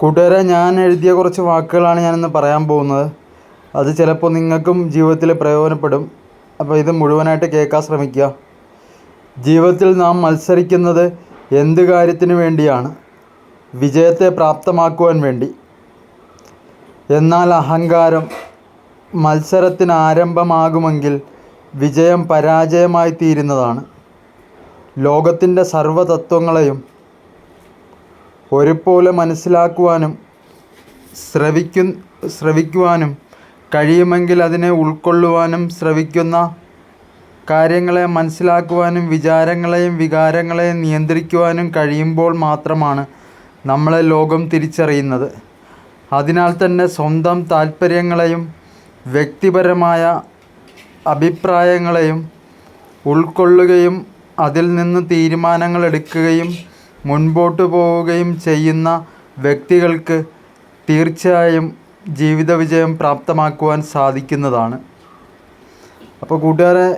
കൂട്ടുകാരെ ഞാൻ എഴുതിയ കുറച്ച് വാക്കുകളാണ് ഞാനിന്ന് പറയാൻ പോകുന്നത്. അത് ചിലപ്പോൾ നിങ്ങൾക്കും ജീവിതത്തിൽ പ്രയോജനപ്പെടും. അപ്പോൾ ഇത് മുഴുവനായിട്ട് കേൾക്കാൻ ശ്രമിക്കുക. ജീവിതത്തിൽ നാം മത്സരിക്കുന്നത് എന്ത് കാര്യത്തിന് വേണ്ടിയാണ്? വിജയത്തെ പ്രാപ്തമാക്കുവാൻ വേണ്ടി. എന്നാൽ അഹങ്കാരം മത്സരത്തിന് ആരംഭമാകുമെങ്കിൽ വിജയം പരാജയമായി തീരുന്നതാണ്. ലോകത്തിന്റെ സർവതത്വങ്ങളെയും ഒരുപോലെ മനസ്സിലാക്കുവാനും ശ്രവിക്കു ശ്രവിക്കുവാനും കഴിയുമെങ്കിൽ അതിനെ ഉൾക്കൊള്ളുവാനും ശ്രവിക്കുന്ന കാര്യങ്ങളെ മനസ്സിലാക്കുവാനും വിചാരങ്ങളെയും വികാരങ്ങളെയും നിയന്ത്രിക്കുവാനും കഴിയുമ്പോൾ മാത്രമാണ് നമ്മളെ ലോകം തിരിച്ചറിയുന്നത്. അതിനാൽ തന്നെ സ്വന്തം താല്പര്യങ്ങളെയും വ്യക്തിപരമായ അഭിപ്രായങ്ങളെയും ഉൾക്കൊള്ളുകയും അതിൽ നിന്ന് തീരുമാനങ്ങൾ എടുക്കുകയും മുൻപോട്ട് പോവുകയും ചെയ്യുന്ന വ്യക്തികൾക്ക് തീർച്ചയായും ജീവിത വിജയം പ്രാപ്തമാക്കുവാൻ സാധിക്കുന്നതാണ്. അപ്പോൾ കൂട്ടുകാരെ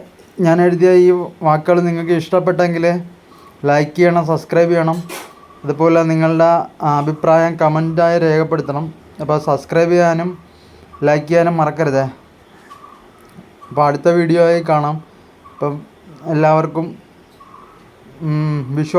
ഞാൻ എഴുതിയ ഈ വാക്കുകൾ നിങ്ങൾക്ക് ഇഷ്ടപ്പെട്ടെങ്കിൽ ലൈക്ക് ചെയ്യണം സബ്സ്ക്രൈബ് ചെയ്യണം. അതുപോലെ നിങ്ങളുടെ അഭിപ്രായം കമന്റായി രേഖപ്പെടുത്തണം. അപ്പോൾ സബ്സ്ക്രൈബ് ചെയ്യാനും ലൈക്ക് ചെയ്യാനും മറക്കരുതേ. അപ്പോൾ അടുത്ത വീഡിയോ ആയി കാണാം. അപ്പം എല്ലാവർക്കും വിഷു